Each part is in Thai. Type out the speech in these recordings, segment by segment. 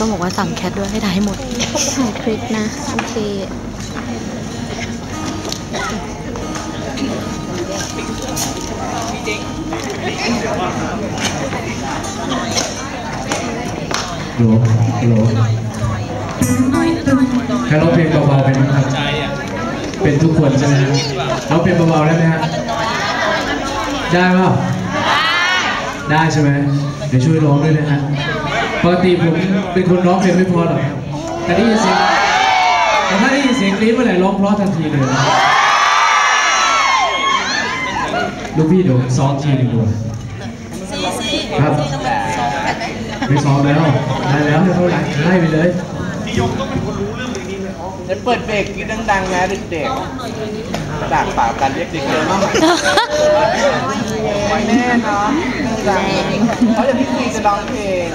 ต้องบอกว่าสั่งแคทด้วยให้ถ่ายให้หมดถ่ายคลิปนะ โอเคโหลโหลใครร้องเพลงเบาๆเป็นไหมครับเป็นทุกคนใช่ไหมฮะร้องเพลงเบาๆได้ไหมฮะได้เปล่าได้ใช่ไหมเดี๋ยวช่วยร้องด้วยนะฮะ ปกติผมเป็นคนร้องเพลงไม่เพอหรอกครับแต่ได้ยินเสียงแต่ถ้าได้ยินเสียงกรี๊ดเมื่อไหร่ร้องเพราะทันทีเลยนะลูกพี่เดี๋ยวซ้อมทีหนึ่งดีกว่าครับไม่ซ้อมแล้วได้แล้วเท่าไหร่ไล่ไปเลยจะเปิดเบรกกินดังๆนะเด็กๆจากปากกันเรียกเด็กเลยมั้งไม่แน่เนาะดังๆเขาจะพี่คุยจะร้องเพลง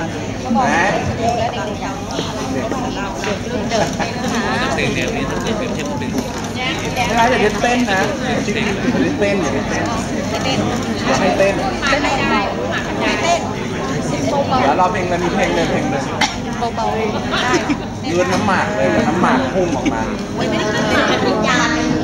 นะไม่ใช่อย่าเล่นเต้นนะอย่าเล่นเต้นอย่าเล่นเต้นอย่าให้เต้นเดี๋ยวเราเพลงมันมีเพลงเลยเพลงเลยยืนน้ำหมากเลยน้ำหมากพุ่งออกมาแต่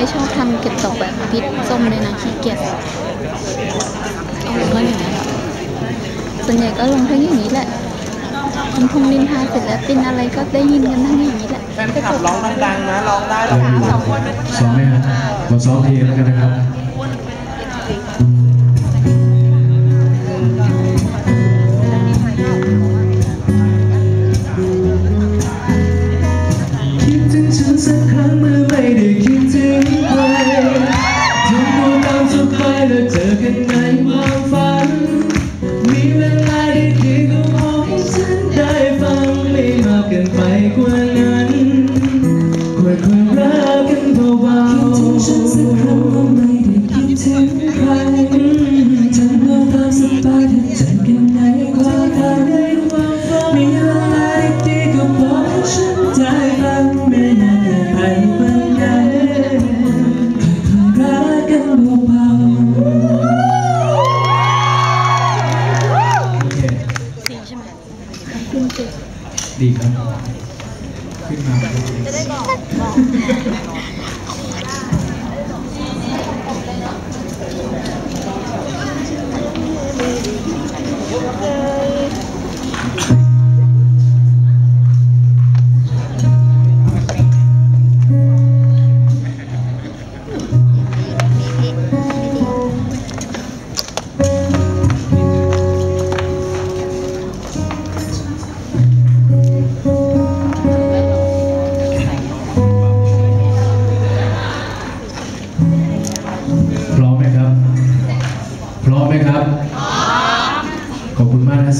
ไม่ชอบทำเก็บตกแบบพริษส้มเลยนะขี้เกียจเอาลงก็อย่างนี้นแหละส่วนใหญ่ก็ลงทั้งอย่างนี้แหละทำพงนินทาเสร็จแล้วเป็นอะไรก็ได้ยินกันทั้งอย่างนี้แหละแฟนคลับร้องดังๆนะร้องได้หรอกสองคนซ้อมไหมครับขอซ้อมทีแล้วกันนะครับคิดถึงฉันสักครั้งเมื่อ ขึ้น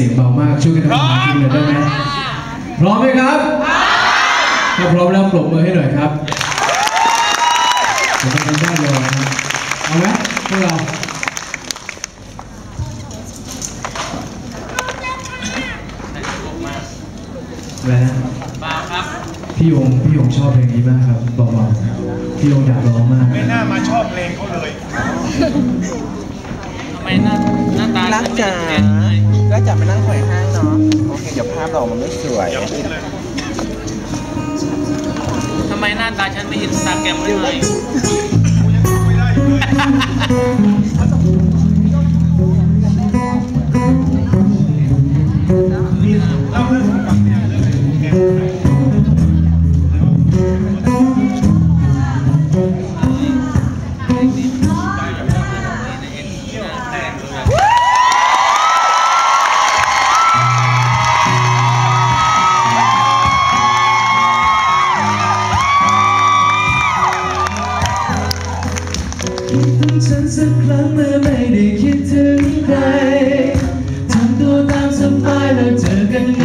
เสียงเบามากช่วยกันทำอาหารกินเลยได้ไหมพร้อมไหมครับถ้าพร้อมแล้วปรบมือให้หน่อยครับผมเป็นด้านรอนะครับเอาไหมพวกเราอะไรนะเปล่าครับพี่ยงพี่ยงชอบเพลงนี้มากครับเบาๆพี่ยงอยากร้องมาก ไม่น่ามาชอบเพลงเขาเลยทำไมหน้าหน้าตารักจ๋าเปลี่ยนเลยรักจ๋าไปนั่งหวยห้างเนาะ โอเค เดี๋ยวภาพเรามันไม่สวยทำไมหน้าตาฉันไม่อินสตาแกรมเลย ฉันสักครั้งเมื่อไม่ได้คิดถึงใครทำตัวตามสบายแล้วเจอกันไง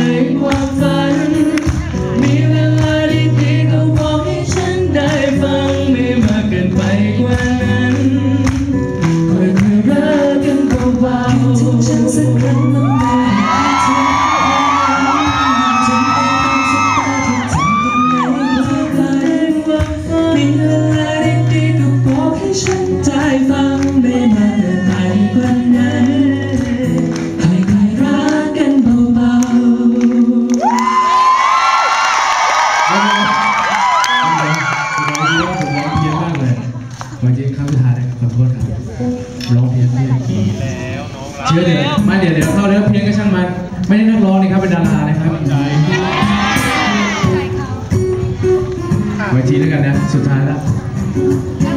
แล้วน้องรักเชื่อเดี๋ยวไม่เดี๋ยวเดี๋ยวเข้าเนื้อเพลงก็ช่างมันไม่ได้นักร้องนี่ครับเป็นดารานะครับไว้ทีแล้วกันนะ สุดท้ายแล้วถ้า